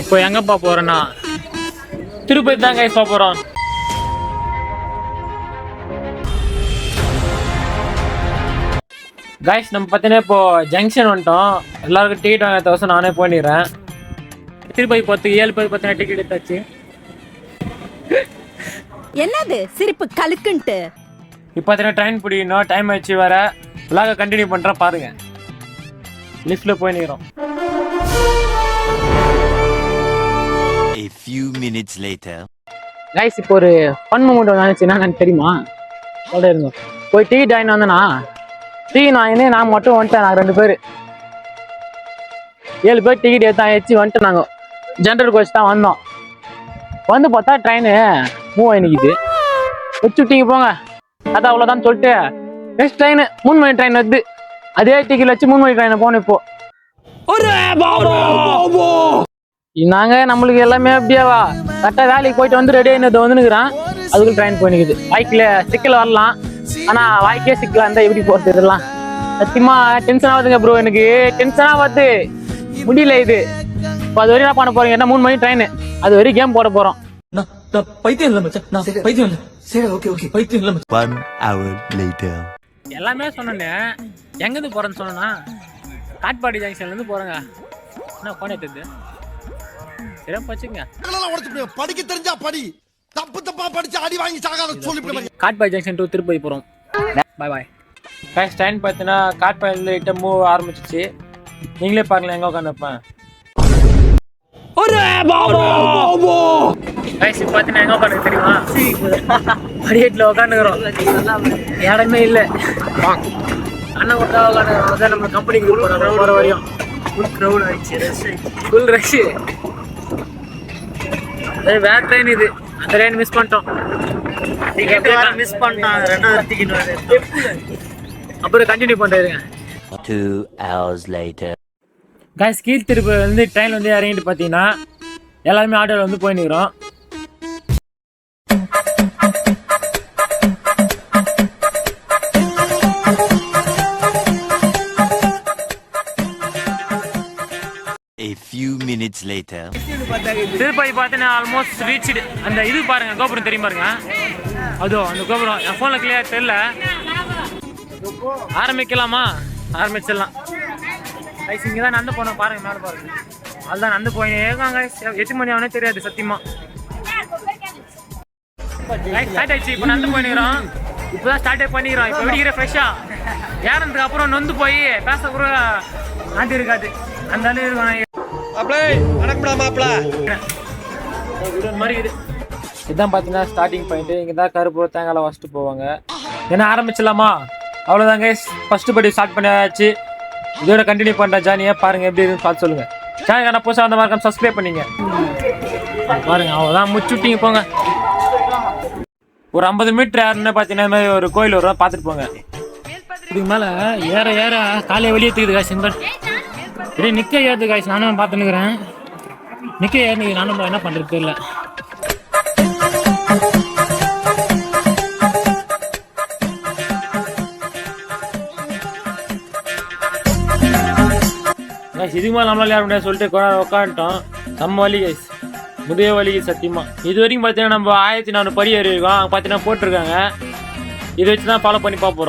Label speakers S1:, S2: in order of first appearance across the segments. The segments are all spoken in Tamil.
S1: இப்போ எங்கப்பா போறேன்னா? திருப்பதி தான் கைஸ் போக போறோம். கைஸ் நம்ம பார்த்தீங்கன்னா இப்போ ஜங்ஷன் வந்துட்டோம். எல்லாருக்கும் டிக்கெட் வாங்க தவசம் நானே பண்ணிடுறேன் திருப்பதி போகிறதுக்கு ஏழு பேர் பார்த்தீங்கன்னா டிக்கெட் எடுத்தாச்சு.
S2: என்னது? சிரிப்பு கலுக்குன்ட்டு.
S1: இப்போ பார்த்தீங்கன்னா ட்ரெயின் பிடிக்கணும். டைம் ஆயிடுச்சு வேற. விலாக கண்டினியூ பண்ணுறேன் பாருங்க. லிஃப்ட்டில் போய் நிற்கிறோம்
S3: few minutes later.
S1: கைஸ் இப்போ ஒரு ஃபன் மூமெண்ட் வந்துச்சு என்னன்னு தெரியுமா? சொல்ல இருந்தோம். போய் டீ டைன் வந்தேனா? டீ நான் என்ன நான் மட்டும் வந்துட்டேன் நாங்கள் ரெண்டு பேர். ஏழு பேர் டிக்கெட் எடுத்து ஆயிடுச்சு வந்துட்டு நாங்கள் ஜென்ரல் கோச் தான் வந்தோம். வந்து பார்த்தா ட்ரெயின் மூவ் ஆகி நிற்கிது வச்சுட்டீங்க போங்க. அது அவ்வளோதான் சொல்லிட்டு நெக்ஸ்ட் ட்ரெயின் மூணு மணி ட்ரெயின் வருது. அதே டிக்கெட் வச்சு மூணு மணி ட்ரெயினை போகணும் இப்போ. நாங்க நம்மளுக்கு எல்லாமே அப்படியேவா கரெக்டாக வேலைக்கு போயிட்டு வந்து ரெடி ஆனது வந்துனுக்குறான். அதுக்குள்ள ட்ரெயின் போய் நிக்குது பைக்கில் சிக்கல் வரலாம். ஆனா வாய்க்கே சிக்கலா இருந்தா எப்படி போறது இதெல்லாம்? சத்தியமா டென்ஷன் ஆகுதுங்க ப்ரோ எனக்கு. டென்ஷனா வருது முடியல இது. இப்போ அது வரையும் என்ன பண்ண போறீங்க? என்ன மூணு மணி ட்ரெயின் அது வரையும் கேம் போட
S4: நான் பைத்தியம் இல்ல மச்சான். நான் பைத்தியம் இல்ல. சரி ஓகே ஓகே பைத்தியம் இல்ல.
S1: எல்லாமே சொன்னேன். எங்கேருந்து போறேன்னு சொன்னா காட்பாடி ஜங்ஷன்ல இருந்து போறேங்க. என்ன போனே தெரியுது
S5: உடைச்சு போடு. படிக்க தெரிஞ்சா படி. தப்பு தப்பா படிச்சு அடி வாங்கி சாகாத சொல்லி
S1: காட்பாடி ஜங்ஷன் டு திருப்பதி போகிறோம் பாய் பாய் கைஸ் ட்ரெயின் பார்த்தீங்கன்னா காட்பாடியில் இட்ட மூவ் ஆரம்பிச்சிச்சு. நீங்களே பார்க்கலாம் எங்கே உட்காந்துருப்பேன் தெரியுமா? படிக்கட்டில் உட்காந்துக்கிறோம் இடமே இல்லை. அண்ணன் கூட உட்காந்துக்கிறோம் நம்ம கம்பெனிக்கு போகிறோம் போகிற வரையும். ஃபுல் க்ரௌட் ஆயிடுச்சு. ஃபுல் ரஷ்ஷு வேற ட்ரெயின் இது. அந்த ட்ரெயின் மிஸ் பண்ணிட்டோம். மிஸ் பண்ணிட்டான்? ரெண்டாவது டிக்கெட் அப்புறம் கண்டினியூ பண்ணுறதுங்க
S3: Two hours later.
S1: காய்ஸ் கீழ் திருப்பதி வந்து ட்ரெயின் வந்து இறங்கிட்டு பார்த்தீங்கன்னா எல்லாருமே ஆட்டோவில் வந்து போய்
S3: later.
S1: திருப்பதி பார்த்தீங்கன்னா ஆல்மோஸ்ட் ரீச்டு அந்த இது பாருங்க கோபுரம் தெரியும் பாருங்க? அதோ அந்த கோபுரம். என் ஃபோனில் கிளியர் தெரியல. ஆரம்பிக்கலாமா? ஆரம்பிச்சிடலாம். கைஸ் இங்கே தான் நடந்து போனோம். பாருங்க மேலே பாருங்க. அதுதான் நடந்து போய் ஏகாங்க எட்டு மணி ஆனே தெரியாது சத்தியமா. ஸ்டார்ட் ஆயிடுச்சு. இப்போ நடந்து போயினுக்கிறோம். இப்போ தான் ஸ்டார்டே பண்ணிக்கிறோம். இப்போ வெடிக்கிற ஃப்ரெஷ்ஷா ஏறதுக்கு அப்புறம் நொந்து போய் பேச கூட ஆண்டி இருக்காது அந்த அளவு இருக்கும். விடுற மாதிரி இதுதான் பார்த்தீங்கன்னா ஸ்டார்டிங் பாயிண்ட் இங்கே தான் கருப்பு தேங்காய் வச்சுட்டு போவாங்க. என்ன ஆரம்பிச்சிடலாமா? அவ்வளோதாங்க ஃபஸ்ட்டு படி ஸ்டார்ட் பண்ணியாச்சு. இதோட கண்டினியூ பண்ணுற ஜானியை பாருங்கள் எப்படி இருக்குன்னு பார்த்து சொல்லுங்கள் சேனல் நான் புதுசாக வந்த மாதிரி சப்ஸ்கிரைப் பண்ணிங்க. பாருங்க அவ்வளோதான் முச்சுட்டிங்க போங்க. ஒரு ஐம்பது மீட்டர் யாருன்னு பார்த்தீங்கன்னா இந்த மாதிரி ஒரு கோயில் வரும் பார்த்துட்டு போங்க. இதுக்கு மேலே ஏற ஏற காலையை வெளியே தூக்குது சிம்பன் இதே நிக்க ஏறுது காய்ச்சி நானும் பார்த்துன்னுக்குறேன் நிக்க ஏறுனது நானும் என்ன பண்ணுறது தெரியல. கைஸ் இதுக்கு மேலே நம்மளால யார் முடியாது சொல்லிட்டு உட்காந்துட்டோம் நம்ம வலி கைஸ் முதிய வலி சத்தியமா. இது வரைக்கும் பார்த்தீங்கன்னா நம்ம ஆயிரத்தி நானூறு படி ஏறி இருக்கோம். பார்த்தீங்கன்னா போட்டிருக்காங்க. இதை வச்சு தான் ஃபாலோ பண்ணி பார்க்க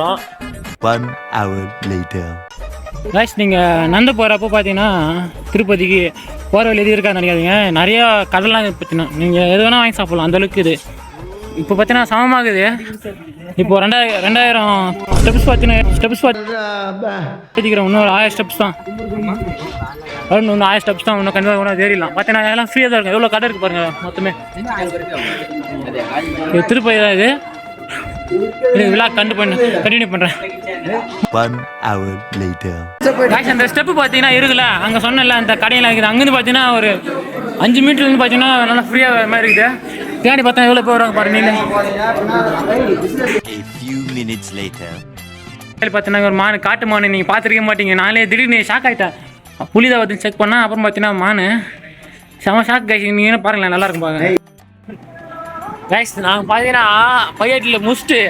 S1: ரைஸ் நீங்கள் நடந்து போகிறப்போ பார்த்தீங்கன்னா திருப்பதிக்கு போகிற வழி எதுவும் இருக்காது நினைக்காதீங்க. நிறையா கடலாம் பார்த்தீங்கன்னா நீங்கள் எது வேணால் வாங்கி சாப்பிடலாம். அந்த அளவுக்கு இது. இப்போ பார்த்தீங்கன்னா சமமாகுது. இப்போ ரெண்டாயிரம் ரெண்டாயிரம் ஸ்டெப்ஸ் பார்த்தீங்கன்னா ஸ்டெப்ஸ் பார்த்துக்கிறோம் இன்னும் ஒரு ஆயிரம் ஸ்டெப்ஸ் தான். இன்னும் ஆயிரம் ஸ்டெப்ஸ் தான். இன்னும் கண்டிப்பாக கூட ஏறிடலாம் பார்த்தீங்கன்னா எல்லாம் ஃப்ரீயாக தான் இருக்கும். எவ்வளோ கடை இருக்குது பாருங்கள் மொத்தமே. திருப்பதி தான் இது. விழா கண்டு பண்ணு. கண்டினியூ. காய்ச்சி அந்த ஸ்டெப்பு பார்த்தீங்கன்னா இருக்குல்ல. அங்கே சொன்னல அந்த கடையில் இருக்குது. அங்கேருந்து பார்த்தீங்கன்னா ஒரு அஞ்சு மீட்டர்லேருந்து பார்த்தீங்கன்னா நல்லா ஃப்ரீயாக மாதிரி இருக்குது. பின்னாடி பார்த்தா எவ்வளோ பேர் வராங்க பாருங்க நீங்க
S3: A few minutes later.
S1: பார்த்தீங்கன்னா ஒரு மான் காட்டு மான். நீங்கள் பார்த்துருக்க மாட்டீங்க. நானே திடீர்னு ஷாக் ஆகிட்டேன் புலிதை வந்து செக் பண்ணால் அப்புறம் பார்த்தீங்கன்னா மான். செம ஷாக் காய்ச்சி நீங்கள் பாருங்களேன் நல்லா இருக்கும் பாருங்க. கைஸ் நாங்கள் பார்த்தீங்கன்னா பையட்டில் முடிச்சுட்டு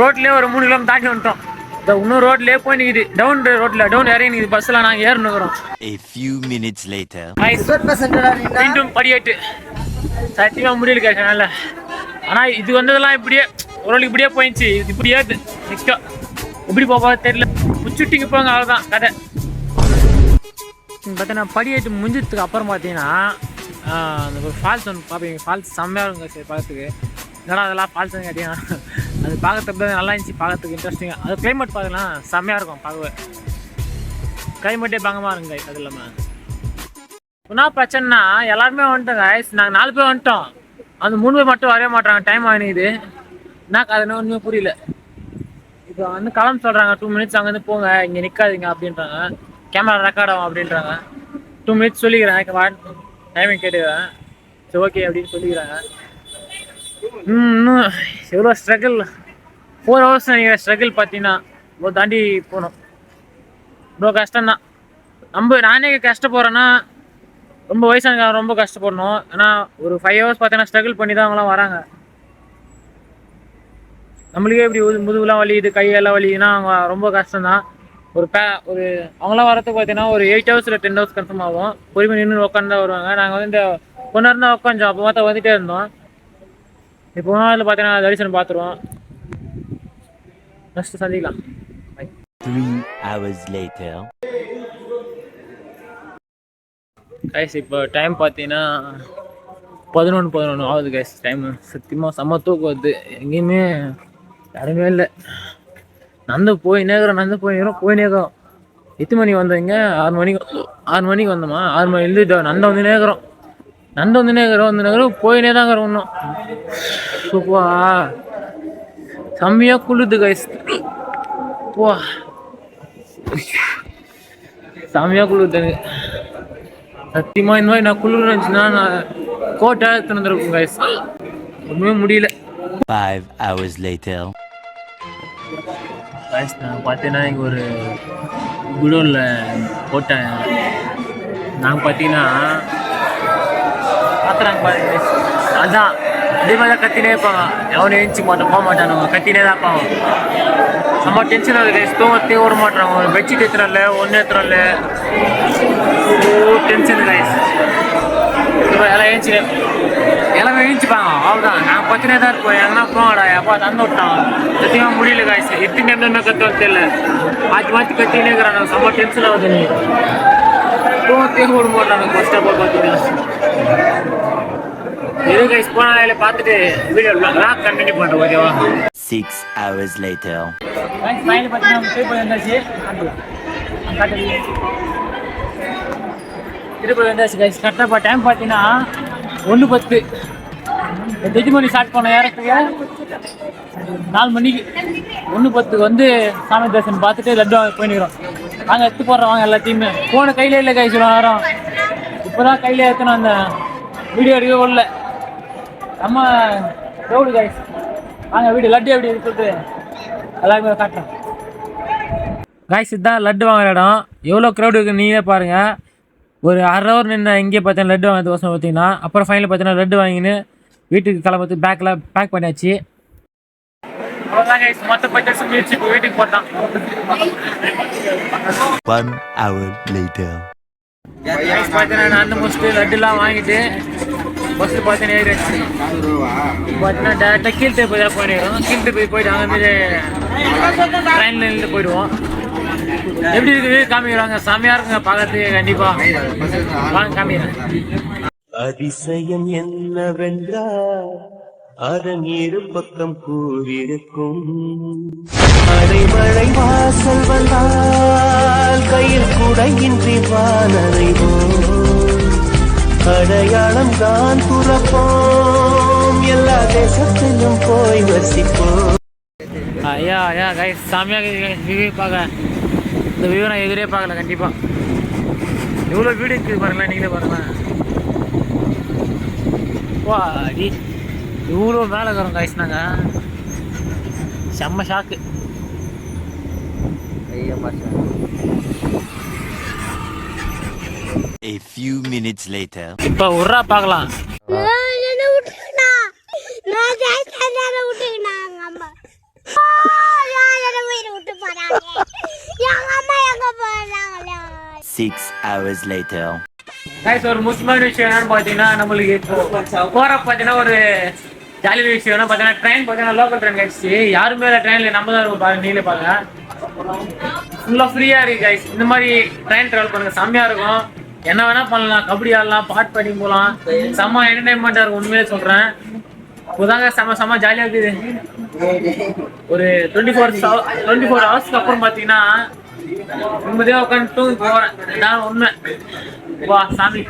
S1: ரோட்லேயே ஒரு மூணு கிலோமீட்டர் தாண்டி வந்துட்டோம். இந்த இன்னும் ரோட்லயே போய் நிக்குது. டவுன் ரோட்ல டவுன் இறங்கி நிக்குது. பஸ்ல நாங்க ஏறினுக்குறோம்
S3: A few minutes later.
S1: மீண்டும் படியேட்டு. சத்தியமா முடியல கேட்கனால ஆனா இது வந்ததெல்லாம் இப்படியே ஒரு இப்படியே போயிடுச்சு. இது இப்படியே நிற்கும் எப்படி போக தெரியல. முச்சுட்டிங்க போங்க அவ்வளோதான் கதை. பார்த்தீங்கன்னா படியேட்டு முடிஞ்சதுக்கு அப்புறம் பார்த்தீங்கன்னா அந்த ஒரு ஃபால்ஸ் ஒன்று பார்ப்பீங்க ஃபால்ஸ் செம்மையாக இருக்கும் சரி பார்க்கறதுக்கு. என்னடா அதெல்லாம் ஃபால்ஸ்னு கேட்டீங்கன்னா அது பார்க்கறதுக்கு நல்லா இருந்துச்சு பார்க்கறதுக்கு இன்ட்ரெஸ்டிங்காக அது கிளைமேட் பார்க்கலாம் செம்மையாக இருக்கும் பார்க்கவே. கிளைமேட்டே பங்கமாக இருங்க அது இல்லாமல் என்ன பிரச்சனைனா எல்லாருமே வந்துட்டோம் guys. நாங்கள் நாலு பேர் வந்துட்டோம். அந்த மூணு பேர் மட்டும் வரவே மாட்டாங்க டைம் ஆகினுது என்ன கதைன்னு ஒன்றுமே புரியல. இப்போ வந்து கிளம்ப சொல்கிறாங்க டூ மினிட்ஸ் அங்கேருந்து போங்க இங்கே நிற்காதீங்க அப்படின்றாங்க. கேமரா ரெக்கார்ட் ஆகும் அப்படின்றாங்க. டூ மினிட்ஸ் சொல்லிக்கிறேன் டைமிங் கேட்டுக்கிறேன் சரி ஓகே அப்படின்னு சொல்லிக்கிறாங்க. ம், இன்னும் எவ்வளோ ஸ்ட்ரகிள் ஃபோர் ஹவர்ஸ் நீங்கள் ஸ்ட்ரகிள் பார்த்தீங்கன்னா இவ்வளோ தாண்டி போகணும். இவ்வளோ கஷ்டம்தான். நம்ம நானே கஷ்டப்படுறேன்னா ரொம்ப வயசானவங்க ரொம்ப கஷ்டப்படணும். ஏன்னா ஒரு ஃபைவ் ஹவர்ஸ் பார்த்தீங்கன்னா ஸ்ட்ரகிள் பண்ணி தான் அவங்களாம் வராங்க. நம்மளுக்கே இப்படி முது- முதுகுலாம் வலியுது கையெல்லாம் வலியுதுன்னா அவங்க ரொம்ப கஷ்டம்தான். ஒரு பே ஒரு அவங்களாம் வரதுக்கு பார்த்தீங்கன்னா ஒரு எயிட் ஹவர்ஸ் இல்லை டென் ஹவர்ஸ் கன்ஃபார்ம் ஆகும். பொறுமை நின்று உட்காந்து தான் வருவாங்க. நாங்கள் வந்து இந்த நேரம் தான் உட்காந்தோம் அப்போ பார்த்தா வந்துட்டே இருந்தோம். இப்போ நாளில் பார்த்தீங்கன்னா தரிசனம் பார்த்துருவோம் நெக்ஸ்ட் சந்திக்கலாம். கைஸ் இப்போ டைம் பார்த்தீங்கன்னா பதினொன்று பதினொன்று ஆகுது கைஸ் டைம் சத்தியமாக செம்ம தூக்கம் வருது. எங்கேயுமே யாருமே இல்லை. நந்து போய் நேக்கிறோம் நந்து போய் நேரம் போய் நேக்கிறோம் எத்தனை மணிக்கு வந்தீங்க ஆறு மணிக்கு ஆறு மணிக்கு வந்தோமா? ஆறு மணிலேருந்து இதோ நந்த வந்து நேக்கிறோம் நந்த வந்து நேக்கிறோம் வந்து நேக்கிறோம் போயினே தான் இருக்கிறோம் இன்னும் சூப்பா. செம்மையாக குளுது கைஸ் போ. செம்மையாக குளுது எனக்கு. சத்தியமா இந்த மாதிரி நான் குளிர் இருந்துச்சுன்னா நான் கோட்டை திறந்துருக்கும் கைஸ் ஒன்றுமே முடியல.
S3: Five hours later.
S1: கைஸ் நான் பார்த்தீங்கன்னா இங்கே ஒரு குடோனில் போட்டேன். நாங்கள் பார்த்தீங்கன்னா பார்த்துறாங்க பாருங்க guys. அதான் இதே மாதிரி தான் கத்தினே இருப்பாங்க. எவனும் எழுச்சி மாட்டோம் போக மாட்டானுங்க. கத்தினே தான் இருப்பாங்க. நம்ம டென்ஷன் ஆகுது கைஸ் தூங்கத்தே மாட்டுறாங்க ஒரு பெட்ஷீட் எத்துறல ஒன்று எத்துறல ஓ டென்ஷன் கைஸ் எல்லாம் எழுச்சி எல்லாமே எழுச்சிப்பாங்க அவ்வளோதான் நான் பத்தினே தான் இருப்போம் எங்கன்னா போங்கடா அப்பா தந்து விட்டான். சத்தியமாக முடியல காய்ஸ் எத்தனை என்ன தெரியல. மாற்றி மாற்றி கத்தினே இருக்கிறான் செம்ம டென்ஷன் ஆகுது நீ தூங்கத்தே விட ஆஃப் ஆல் பார்த்தீங்கன்னா கைஸ் வேலையில பார்த்துட்டு வீடியோ லாக் கண்டினியூ பண்ணுறோம் ஓகேவா
S3: Six hours later.
S1: Guys final பார்த்தீங்கன்னா திருப்பதி வந்தாச்சு கைஸ் கரெக்டாக டைம் பார்த்தீங்கன்னா ஒன்று பத்து. எட்டு மணி ஸ்டார்ட் பண்ண ஏறத்துக்கு நாலு மணிக்கு. ஒன்று பத்துக்கு வந்து சாமி தரிசனம் பார்த்துட்டு லட்டு வாங்க போயினுக்கிறோம் நாங்கள் எடுத்து போடுறோம் வாங்க எல்லாத்தையுமே. ஃபோனை கையில இல்லை கைஸ் நேரம். இப்போ தான் கையில் எடுத்துன்னு அந்த வீடியோ எடுக்க உள்ள நம்ம க்ரௌடு கைஸ் வாங்க வீடு லட்டு எப்படி இருக்கு சொல்லிட்டு எல்லாருமே காட்டுறோம் காய்ஸ் இதுதான் லட்டு வாங்குற இடம். எவ்வளோ க்ரௌடு இருக்குன்னு நீங்களே பாருங்கள் ஒரு அரை ஹவர் நின்று இங்கே பார்த்தீங்கன்னா லட்டு வாங்கிறது வருஷம் பார்த்தீங்கன்னா அப்புறம் ஃபைனல் பார்த்தீங்கன்னா லட்டு வாங்கின்னு வீட்டுக்கு கிளம்புறது பேக்கில் பேக் பண்ணியாச்சு. மொத்த வீட்டுக்கு போட்டான்
S3: One hour later.
S1: பார்த்தீங்கன்னா நான் முடிச்சுட்டு லட்டுலாம் வாங்கிட்டு ஃபஸ்ட்டு பார்த்தீங்கன்னா ஏறி பார்த்தீங்கன்னா டேரெக்டாக கீழ்த்து போய் தான் போயிடும் கீழ்த்து போய் போயிட்டு அங்கேருந்து ட்ரெயினில் இருந்து போயிடுவோம். எப்படி இருக்குது? காமிக்கிறாங்க. செம்மையாக இருக்குங்க. பார்க்கறதுக்கு கண்டிப்பாக வாங்க காமிக்கிறேன்
S6: அதிசயம் என்னவென்றால் அதன் இரு பக்கம் கூறிருக்கும் அடைமழை வாசல் வந்தால் கையில் குடையின்றி வானறைவோம் அடையாளம் தான் துறப்போம். எல்லா தேசத்திலும் போய் வசிப்போம்.
S1: ஐயா ஐயா இருக்குது. வியூவே பார்க்க. இந்த வியூ நான் எதிரே பார்க்கல கண்டிப்பாக எவ்வளோ வீடு இருக்குது பாருங்களேன் நீங்களே பாருங்களேன். வா அடி. இவ்வளோ மேலே இருக்கிறோம் கைஸ் நாங்கள் செம்ம shock
S3: A few minutes later.
S1: இப்போ உர்ரா பார்க்கலாம்.
S7: நான் விட்டுக்கினாங்க அம்மா யாரை வீடு விட்டு போறாங்க?
S3: Six hours later.
S1: கைஸ் ஒரு முக்கியமான விஷயம் என்னன்னு பார்த்தீங்கன்னா நம்மளுக்கு போகிற போற பார்த்தீங்கன்னா ஒரு ஜாலியான விஷயம் என்ன பார்த்தீங்கன்னா ட்ரெயின் பார்த்தீங்கன்னா லோக்கல் ட்ரெயின் கைஸ் யாருமே இல்லை ட்ரெயினில் நம்ம தான் இருக்கும் பாருங்க நீங்களே பாருங்க. ஃபுல்லாக ஃப்ரீயாக இருக்கு கைஸ் இந்த மாதிரி ட்ரெயின் ட்ராவல் பண்ணுங்க. செம்மையாக இருக்கும். என்ன வேணா பண்ணலாம். கபடி ஆடலாம் பாட்டு பண்ணி போகலாம். செம்ம என்டர்டைன்மெண்ட்டாக இருக்கும் உண்மையிலே சொல்கிறேன் இப்போதாங்க செம்ம செம்ம ஜாலியாக இருக்குது. ஒரு டுவெண்ட்டி ஃபோர் டுவெண்ட்டி ஃபோர் ஹவர்ஸ்க்கு அப்புறம் பார்த்தீங்கன்னா நிம்மதியாக உட்காந்து தூங்கி போகிறேன் இதான் உண்மை. வா சாமி.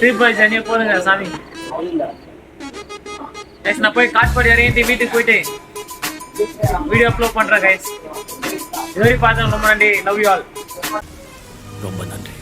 S1: திருப்பதி சனியை போதுங்க சாமி. கைஸ் நான் போய் காட்பாடி இறங்கி வீட்டுக்கு போயிட்டு வீடியோ அப்லோட் பண்ணுறேன் கைஸ் இது வரைக்கும் பார்த்தா ரொம்ப நன்றி. லவ் யூ ஆல்
S3: ரொம்ப நன்றி.